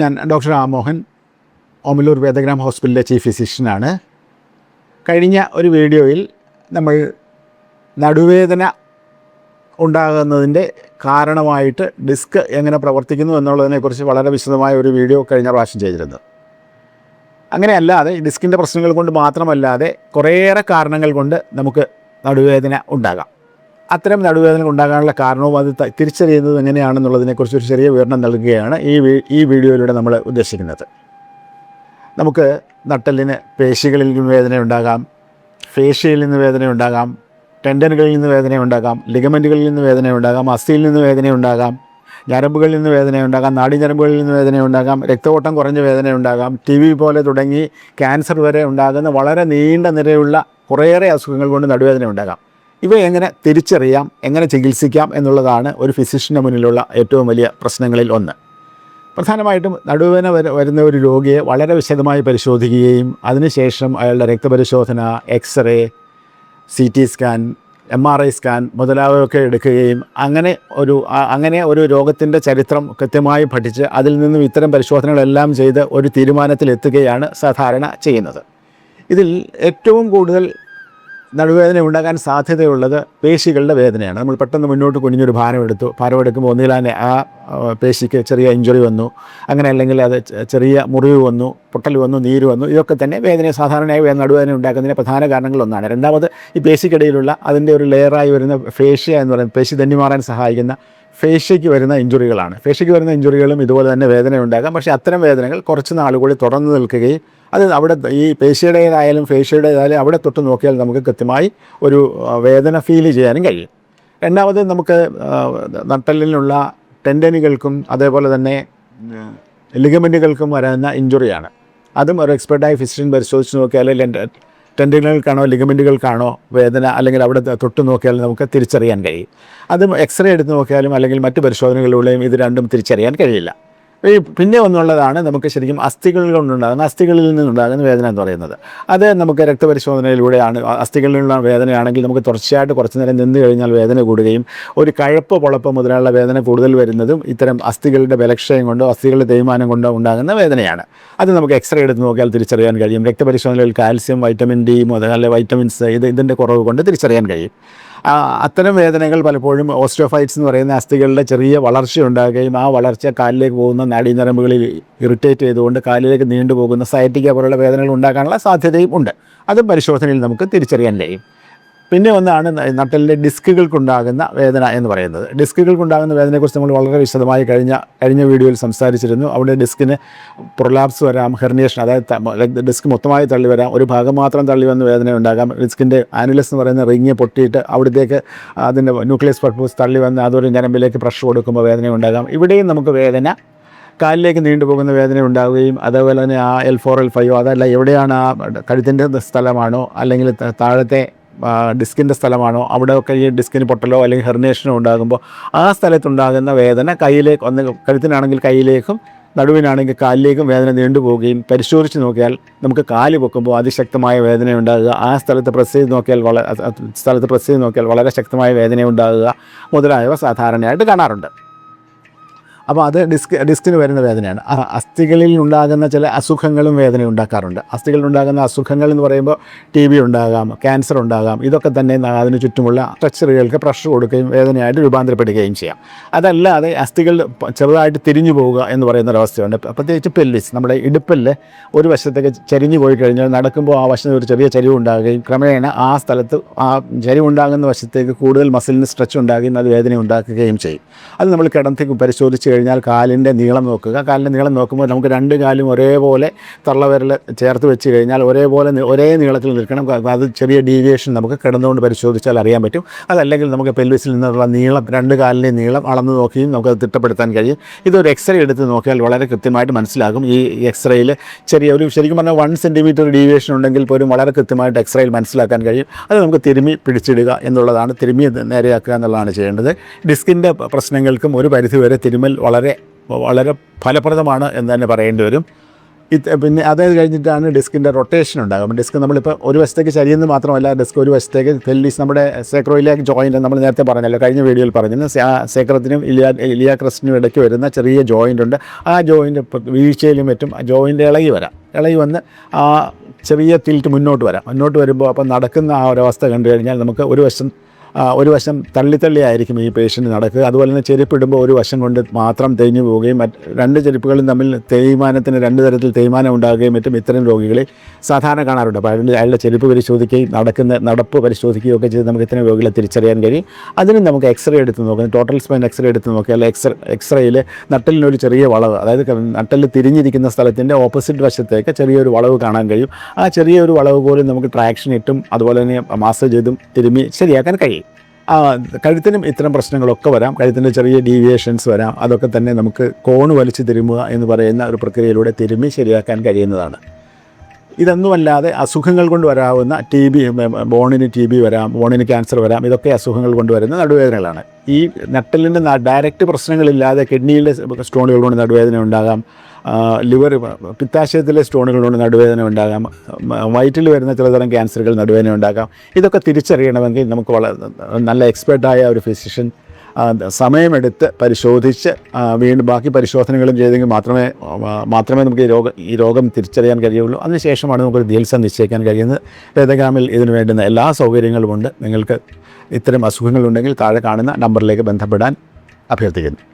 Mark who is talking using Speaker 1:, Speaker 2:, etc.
Speaker 1: ഞാൻ ഡോക്ടർ രാമോഹൻ ഓമലൂർ വേദഗ്രാം ഹോസ്പിറ്റലിലെ ചീഫ് ഫിസിഷ്യനാണ്. കഴിഞ്ഞ ഒരു വീഡിയോയിൽ നമ്മൾ നടുവേദന ഉണ്ടാകുന്നതിന്റെ കാരണമായിട്ട് ഡിസ്ക് എങ്ങനെ പ്രവർത്തിക്കുന്നു എന്നുള്ളതിനെക്കുറിച്ച് വളരെ വിശദമായ ഒരു വീഡിയോ കഴിഞ്ഞ പ്രാവശ്യം ചെയ്തിരുന്നു. അങ്ങനെയല്ലാതെ ഡിസ്കിന്റെ പ്രശ്നങ്ങൾ കൊണ്ട് മാത്രമല്ലാതെ കുറേയേറെ കാരണങ്ങൾ കൊണ്ട് നമുക്ക് നടുവേദന ഉണ്ടാകാം. അത്തരം നടുവേദന ഉണ്ടാകാനുള്ള കാരണവും അത് തിരിച്ചറിയുന്നത് എങ്ങനെയാണെന്നുള്ളതിനെക്കുറിച്ച് ഒരു ചെറിയ വിവരണം നൽകുകയാണ് ഈ ഈ വീഡിയോയിലൂടെ നമ്മൾ ഉദ്ദേശിക്കുന്നത്. നമുക്ക് നട്ടലിന് പേശികളിൽ നിന്ന് വേദന ഉണ്ടാകാം ഫേഷ്യയിൽ നിന്ന് വേദന ഉണ്ടാകാം ടെൻഡനുകളിൽ നിന്ന് വേദന ഉണ്ടാകാം ലിഗമെന്റുകളിൽ നിന്ന് വേദന ഉണ്ടാകാം അസ്ഥിയിൽ നിന്ന് വേദന ഉണ്ടാകാം ഞരമ്പുകളിൽ നിന്ന് വേദന ഉണ്ടാകാം നാടിഞരമ്പുകളിൽ നിന്ന് വേദന ഉണ്ടാകാം രക്തഓട്ടം കുറഞ്ഞ വേദന ഉണ്ടാകാം ടി വി പോലെ തുടങ്ങി ക്യാൻസർ വരെ ഉണ്ടാകുന്ന വളരെ നീണ്ട നിരയുള്ള കുറേയേറെ അസുഖങ്ങൾ കൊണ്ട് നടുവേദന ഉണ്ടാകാം. ഇവ എങ്ങനെ തിരിച്ചറിയാം എങ്ങനെ ചികിത്സിക്കാം എന്നുള്ളതാണ് ഒരു ഫിസിഷ്യന്റെ മുന്നിലുള്ള ഏറ്റവും വലിയ പ്രശ്നങ്ങളിൽ ഒന്ന്. പ്രധാനമായിട്ടും നടുവേദന വര- വരുന്ന ഒരു രോഗിയെ വളരെ വിശദമായി പരിശോധിക്കുകയും അതിനുശേഷം അയാളുടെ രക്തപരിശോധന x-ray C T scan M R I scan മുതലായവയൊക്കെ എടുക്കുകയും അങ്ങനെ ഒരു അങ്ങനെ ഒരു രോഗത്തിന്റെ ചരിത്രം കൃത്യമായി പഠിച്ച് അതിൽ നിന്നും ഇത്തരം പരിശോധനകളെല്ലാം ചെയ്ത് ഒരു തീരുമാനത്തിലെത്തുകയാണ് സാധാരണ ചെയ്യുന്നത്. ഇതിൽ ഏറ്റവും കൂടുതൽ നടുവേദന ഉണ്ടാകാൻ സാധ്യതയുള്ളത് പേശികളുടെ വേദനയാണ്. നമ്മൾ പെട്ടെന്ന് മുന്നോട്ട് കുനിഞ്ഞൊരു ഭാരം എടുത്തു. ഭാരം എടുക്കുമ്പോൾ ഒന്നിലാനെ ആ പേശിക്ക് ചെറിയ ഇഞ്ചുറി വന്നു. അങ്ങനെ അല്ലെങ്കിൽ അത് ചെറിയ മുറിവ് വന്നു പൊട്ടൽ വന്നു നീര് വന്നു. ഇതൊക്കെ തന്നെ വേദന സാധാരണയായി നടുവേദന ഉണ്ടാക്കുന്നതിന് പ്രധാന കാരണങ്ങളൊന്നാണ് രണ്ടാമത് ഈ പേശിക്കിടയിലുള്ള അതിന്റെ ഒരു ലെയറായി വരുന്ന ഫേഷ്യ എന്ന് പറയുന്നത് പേശി തന്നെ മാറാൻ സഹായിക്കുന്ന ഫേഷ്യയ്ക്ക് വരുന്ന ഇഞ്ചുറികളാണ്. ഫേഷ്യയ്ക്ക് വരുന്ന ഇഞ്ചുറികളും ഇതുപോലെ തന്നെ വേദന ഉണ്ടാകാം പക്ഷേ അത്തരം വേദനകൾ കുറച്ച് നാളുകൂടി തുടർന്ന് നിൽക്കുകയും അത് അവിടെ ഈ പേശിയുടേതായാലും ഫേഷ്യയുടേതായാലും അവിടെ തൊട്ട് നോക്കിയാൽ നമുക്ക് കൃത്യമായി ഒരു വേദന ഫീൽ ചെയ്യാനും കഴിയും. രണ്ടാമത് നമുക്ക് നട്ടലിനുള്ള ടെൻഡനുകൾക്കും അതേപോലെ തന്നെ ലിഗമെന്റുകൾക്കും വരുന്ന ഇഞ്ചുറിയാണ്. അതും ഒരു എക്സ്പെർട്ടായി ഫിസിഷ്യൻ പരിശോധിച്ച് നോക്കിയാൽ ടെൻഡനുകൾക്കാണോ ലിഗമെന്റുകൾക്കാണോ വേദന അല്ലെങ്കിൽ അവിടെ തൊട്ട് നോക്കിയാലും നമുക്ക് തിരിച്ചറിയാൻ കഴിയും. അതും എക്സ്റേ എടുത്ത് നോക്കിയാലും അല്ലെങ്കിൽ മറ്റ് പരിശോധനകളിലൂടെയും ഇത് രണ്ടും തിരിച്ചറിയാൻ കഴിയില്ല. ഈ പിന്നെ ഒന്നുള്ളതാണ് നമുക്ക് ശരിക്കും അസ്ഥികൾ കൊണ്ടുണ്ടാകുന്ന അസ്ഥികളിൽ നിന്നുണ്ടാകുന്ന വേദന എന്ന് പറയുന്നത്. അത് നമുക്ക് രക്തപരിശോധനയിലൂടെയാണ് അസ്ഥികളിലുള്ള വേദനയാണെങ്കിൽ നമുക്ക് തുടർച്ചയായിട്ട് കുറച്ച് നേരം നിന്ന് കഴിഞ്ഞാൽ വേദന കൂടുകയും ഒരു കഴപ്പ് പൊളപ്പ് മുതലുള്ള വേദന കൂടുതൽ വരുന്നതും ഇത്തരം അസ്ഥികളുടെ ബലക്ഷയം കൊണ്ടോ അസ്ഥികളുടെ തേയ്മാനം കൊണ്ടോ ഉണ്ടാകുന്ന വേദനയാണ്. അത് നമുക്ക് എക്സ്റേ എടുത്ത് നോക്കിയാൽ തിരിച്ചറിയാൻ കഴിയും. രക്തപരിശോധനയിൽ കാൽസ്യം വൈറ്റമിൻ ഡി മുതലെ വൈറ്റമിൻസ് ഇത് ഇതിന്റെ കുറവ് കൊണ്ട് തിരിച്ചറിയാൻ കഴിയും. അത്തരം വേദനകൾ പലപ്പോഴും ഓസ്റ്റിയോഫൈറ്റ്സ് എന്ന് പറയുന്ന അസ്ഥികളുടെ ചെറിയ വളർച്ച ഉണ്ടാകുകയും ആ വളർച്ച കാലിലേക്ക് പോകുന്ന നാഡീനരമ്പുകളിൽ ഇറിറ്റേറ്റ് ചെയ്തുകൊണ്ട് കാലിലേക്ക് നീണ്ടുപോകുന്ന സയറ്റിക്ക പോലുള്ള വേദനകൾ ഉണ്ടാക്കാനുള്ള സാധ്യതയും ഉണ്ട്. അതും പരിശോധനയിൽ നമുക്ക് തിരിച്ചറിയാൻ കഴിയും. പിന്നെ ഒന്നാണ് നട്ടലിന്റെ ഡിസ്കുകൾക്കുണ്ടാകുന്ന വേദന എന്ന് പറയുന്നത്. ഡിസ്കുകൾക്കുണ്ടാകുന്ന വേദനയെക്കുറിച്ച് നമ്മൾ വളരെ വിശദമായി കഴിഞ്ഞ കഴിഞ്ഞ വീഡിയോയിൽ സംസാരിച്ചിരുന്നു. അവിടെ ഡിസ്കിന് പ്രൊലാപ്സ് വരാം ഹെർണിയേഷൻ അതായത് ഡിസ്ക് മൊത്തമായി തള്ളി വരാം. ഒരു ഭാഗം മാത്രം തള്ളി വന്ന് വേദന ഉണ്ടാകാം. ഡിസ്കിന്റെ ആനുലസ് എന്ന് പറയുന്ന റിങ് പൊട്ടിയിട്ട് അവിടത്തേക്ക് അതിന്റെ ന്യൂക്ലിയസ് പർപ്പസ് തള്ളി വന്ന് അതൊരു ഞരമ്പിലേക്ക് പ്രഷർ കൊടുക്കുമ്പോൾ വേദന ഉണ്ടാകാം. ഇവിടെയും നമുക്ക് വേദന. കാലിലേക്ക് നീണ്ടുപോകുന്ന വേദന ഉണ്ടാവുകയും അതേപോലെ തന്നെ ആ എൽ ഫോർ എൽ ഫൈവോ അതല്ല എവിടെയാണ് ആ കഴുത്തിന്റെ സ്ഥലമാണോ അല്ലെങ്കിൽ താഴത്തെ ഡിസ്കിന്റെ സ്ഥലമാണോ? അവിടെയൊക്കെ ഈ ഡിസ്കിന് പൊട്ടലോ അല്ലെങ്കിൽ ഹെർണിയേഷനോ ഉണ്ടാകുമ്പോൾ ആ സ്ഥലത്തുണ്ടാകുന്ന വേദന കയ്യിലേക്ക് ഒന്ന് കഴുത്തിനാണെങ്കിൽ കയ്യിലേക്കും നടുവിനാണെങ്കിൽ കാലിലേക്കും വേദന നീണ്ടുപോവുകയും പരിശോധിച്ച് നോക്കിയാൽ നമുക്ക് കാൽ പൊക്കുമ്പോൾ അതിശക്തമായ വേദന ഉണ്ടാകുക. ആ സ്ഥലത്ത് പ്രസ് ചെയ്ത് നോക്കിയാൽ വളരെ സ്ഥലത്ത് പ്രസ് ചെയ്ത് നോക്കിയാൽ വളരെ ശക്തമായ വേദന ഉണ്ടാകുക. മുതലായവ സാധാരണയായിട്ട് കാണാറുണ്ട്. അപ്പോൾ അത് ഡിസ്ക് ഡിസ്കിന് വരുന്ന വേദനയാണ്. അസ്ഥികളിൽ ഉണ്ടാകുന്ന ചില അസുഖങ്ങളും വേദന ഉണ്ടാക്കാറുണ്ട്. അസ്ഥികളിൽ ഉണ്ടാകുന്ന അസുഖങ്ങൾ എന്ന് പറയുമ്പോൾ ടി ബി ഉണ്ടാകാം ക്യാൻസർ ഉണ്ടാകാം ഇതൊക്കെ തന്നെ അതിന് ചുറ്റുമുള്ള സ്ട്രക്ചറുകൾക്ക് പ്രഷർ കൊടുക്കുകയും വേദനയായിട്ട് രൂപാന്തരപ്പെടുകയും ചെയ്യാം. അതല്ലാതെ അസ്ഥികൾ ചെറുതായിട്ട് തിരിഞ്ഞു പോവുക എന്ന് പറയുന്ന ഒരവസ്ഥയുണ്ട്. പ്രത്യേകിച്ച് പെല്ലിസ്. നമ്മുടെ ഇടുപ്പിൽ ഒരു വശത്തേക്ക് ചരിഞ്ഞു പോയി കഴിഞ്ഞാൽ നടക്കുമ്പോൾ ആ വശത്ത് ഒരു ചെറിയ ചരിവ് ഉണ്ടാകുകയും ക്രമേണ ആ സ്ഥലത്ത് ആ ചരിവുണ്ടാകുന്ന വശത്തേക്ക് കൂടുതൽ മസിലിന് സ്ട്രെച്ച് ഉണ്ടാകുകയും അത് വേദന ഉണ്ടാക്കുകയും ചെയ്യും. അത് നമ്മൾ കിടന്നേക്ക് പരിശോധിച്ച് കഴിഞ്ഞാൽ കാലിന്റെ നീളം നോക്കുക. കാലിന്റെ നീളം നോക്കുമ്പോൾ നമുക്ക് രണ്ട് കാലും ഒരേപോലെ തള്ളവിരൽ ചേർത്ത് വെച്ച് കഴിഞ്ഞാൽ ഒരേപോലെ ഒരേ നീളത്തിൽ നിൽക്കണം. അത് ചെറിയ ഡീവിയേഷൻ നമുക്ക് കിടന്നുകൊണ്ട് പരിശോധിച്ചാൽ അറിയാൻ പറ്റും. അതല്ലെങ്കിൽ നമുക്ക് പെൽവിസിൽ നിന്നുള്ള നീളം രണ്ട് കാലിന്റെ നീളം അളന്ന് നോക്കിയും നമുക്കത് തിട്ടപ്പെടുത്താൻ കഴിയും. ഇതൊരു എക്സ്റേ എടുത്ത് നോക്കിയാൽ വളരെ കൃത്യമായിട്ട് മനസ്സിലാകും. ഈ എക്സ്റേയിൽ ചെറിയ ഒരു ശരിക്കും പറഞ്ഞാൽ വൺ സെന്റിമീറ്റർ ഡീവിയേഷൻ ഉണ്ടെങ്കിൽ പോലും വളരെ കൃത്യമായിട്ട് എക്സ്റേയിൽ മനസ്സിലാക്കാൻ കഴിയും. അത് നമുക്ക് തിരുമി പിടിച്ചിടുക എന്നുള്ളതാണ്. തിരുമി നേരെയാക്കുക എന്നുള്ളതാണ് ചെയ്യേണ്ടത്. ഡിസ്കിന്റെ പ്രശ്നങ്ങൾക്കും ഒരു പരിധിവരെ തിരുമ്മൽ വളരെ വളരെ ഫലപ്രദമാണ് എന്ന് തന്നെ പറയേണ്ടി വരും. ഇത് പിന്നെ അത് കഴിഞ്ഞിട്ടാണ് ഡിസ്കിന്റെ റൊട്ടേഷൻ ഉണ്ടാകും ഡിസ്ക് നമ്മളിപ്പോൾ ഒരു വശത്തേക്ക് ചരിയുന്നത് മാത്രമല്ല ഡിസ്ക് ഒരു വശത്തേക്ക് ഫെല്ലീസ് നമ്മുടെ സേക്രോയിലേക്ക് ജോയിന്റ് നമ്മൾ നേരത്തെ പറഞ്ഞല്ലോ കഴിഞ്ഞ വീഡിയോയിൽ പറഞ്ഞിരുന്നു. സേക്രത്തിനും ഇലിയാ ക്രിസ്റ്റിനും ഇടയ്ക്ക് വരുന്ന ചെറിയ ജോയിന്റ് ഉണ്ട്. ആ ജോയിന്റ് വീഴ്ചയിലും മറ്റും ആ ജോയിന്റ് ഇളകി വരാം. ഇളകി വന്ന് ആ ചെറിയ തിൽറ്റ് മുന്നോട്ട് വരാം. മുന്നോട്ട് വരുമ്പോൾ അപ്പം നടക്കുന്ന ആ ഒരവസ്ഥ കണ്ടു കഴിഞ്ഞാൽ നമുക്ക് ഒരു വശം ഒരു വശം തള്ളി തള്ളി ആയിരിക്കും ഈ പേഷ്യന്റ് നടക്കുക. അതുപോലെ തന്നെ ചെരുപ്പിടുമ്പോൾ ഒരു വശം കൊണ്ട് മാത്രം തേഞ്ഞു പോവുകയും മറ്റ് രണ്ട് ചെരുപ്പുകളും തമ്മിൽ തേയ്മാനത്തിന് രണ്ട് തരത്തിൽ തേയ്മാനം ഉണ്ടാകുകയും മറ്റും ഇത്തരം രോഗികളെ സാധാരണ കാണാറുണ്ട്. അപ്പോൾ അതിന്റെ അയാളുടെ ചെരുപ്പ് പരിശോധിക്കുകയും നടക്കുന്ന നടപ്പ് പരിശോധിക്കുകയും ഒക്കെ ചെയ്ത് നമുക്ക് ഇത്തരം രോഗികളെ തിരിച്ചറിയാൻ കഴിയും. അതിനും നമുക്ക് എക്സ്റേ എടുത്ത് നോക്കാം. ടോട്ടൽ സ്പൈൻ എക്സ്റേ എടുത്ത് നോക്കിയാൽ എക്സ് എക്സ്റേയിൽ നട്ടലിനൊരു ചെറിയ വളവ് അതായത് നട്ടൽ തിരിഞ്ഞിരിക്കുന്ന സ്ഥലത്തിന്റെ ഓപ്പോസിറ്റ് വശത്തേക്ക് ചെറിയൊരു വളവ് കാണാൻ കഴിയും. ആ ചെറിയൊരു വളവ് പോലും നമുക്ക് ട്രാക്ഷൻ ഇട്ടും അതുപോലെ തന്നെ മാസേജ് ചെയ്തും തിരുമ്മി ശരിയാക്കാൻ കഴിയും. കഴുത്തിനും ഇത്തരം പ്രശ്നങ്ങളൊക്കെ വരാം. കഴുത്തിന്റെ ചെറിയ ഡീവിയേഷൻസ് വരാം. അതൊക്കെ തന്നെ നമുക്ക് കോണ് വലിച്ചു തിരുമുക എന്ന് പറയുന്ന ഒരു പ്രക്രിയയിലൂടെ തിരുമ്മി ശരിയാക്കാൻ കഴിയുന്നതാണ്. ഇതൊന്നുമല്ലാതെ അസുഖങ്ങൾ കൊണ്ട് വരാവുന്ന ടി ബി ബോണിന് ടി ബി വരാം ബോണിന് ക്യാൻസർ വരാം ഇതൊക്കെ അസുഖങ്ങൾ കൊണ്ട് വരുന്ന നടുവേദനകളാണ്. ഈ നട്ടലിന്റെ ഡയറക്റ്റ് പ്രശ്നങ്ങളില്ലാതെ കിഡ്നിയിലെ സ്റ്റോണുകൾ കൊണ്ട് നടുവേദന ഉണ്ടാകാം. ലിവർ പിത്താശയത്തിലെ സ്റ്റോണുകൾ കൊണ്ട് നടുവേദന ഉണ്ടാകാം. വയറ്റിൽ വരുന്ന ചിലതരം ക്യാൻസറുകൾ നടുവേദന ഉണ്ടാകാം. ഇതൊക്കെ തിരിച്ചറിയണമെങ്കിൽ നമുക്ക് വളരെ നല്ല എക്സ്പേർട്ടായ ഒരു ഫിസിഷ്യൻ സമയമെടുത്ത് പരിശോധിച്ച് വീണ്ടും ബാക്കി പരിശോധനകളും ചെയ്തെങ്കിൽ മാത്രമേ മാത്രമേ നമുക്ക് ഈ രോഗം ഈ രോഗം തിരിച്ചറിയാൻ കഴിയുള്ളൂ. അതിനുശേഷമാണ് നമുക്കൊരു ചികിത്സ നിശ്ചയിക്കാൻ കഴിയുന്നത്. വേദഗ്രാമിൽ ഇതിനു വേണ്ടുന്ന എല്ലാ സൗകര്യങ്ങളുമുണ്ട് നിങ്ങൾക്ക് ഇത്തരം അസുഖങ്ങളുണ്ടെങ്കിൽ താഴെ കാണുന്ന നമ്പറിലേക്ക് ബന്ധപ്പെടാൻ അഭ്യർത്ഥിക്കുന്നു.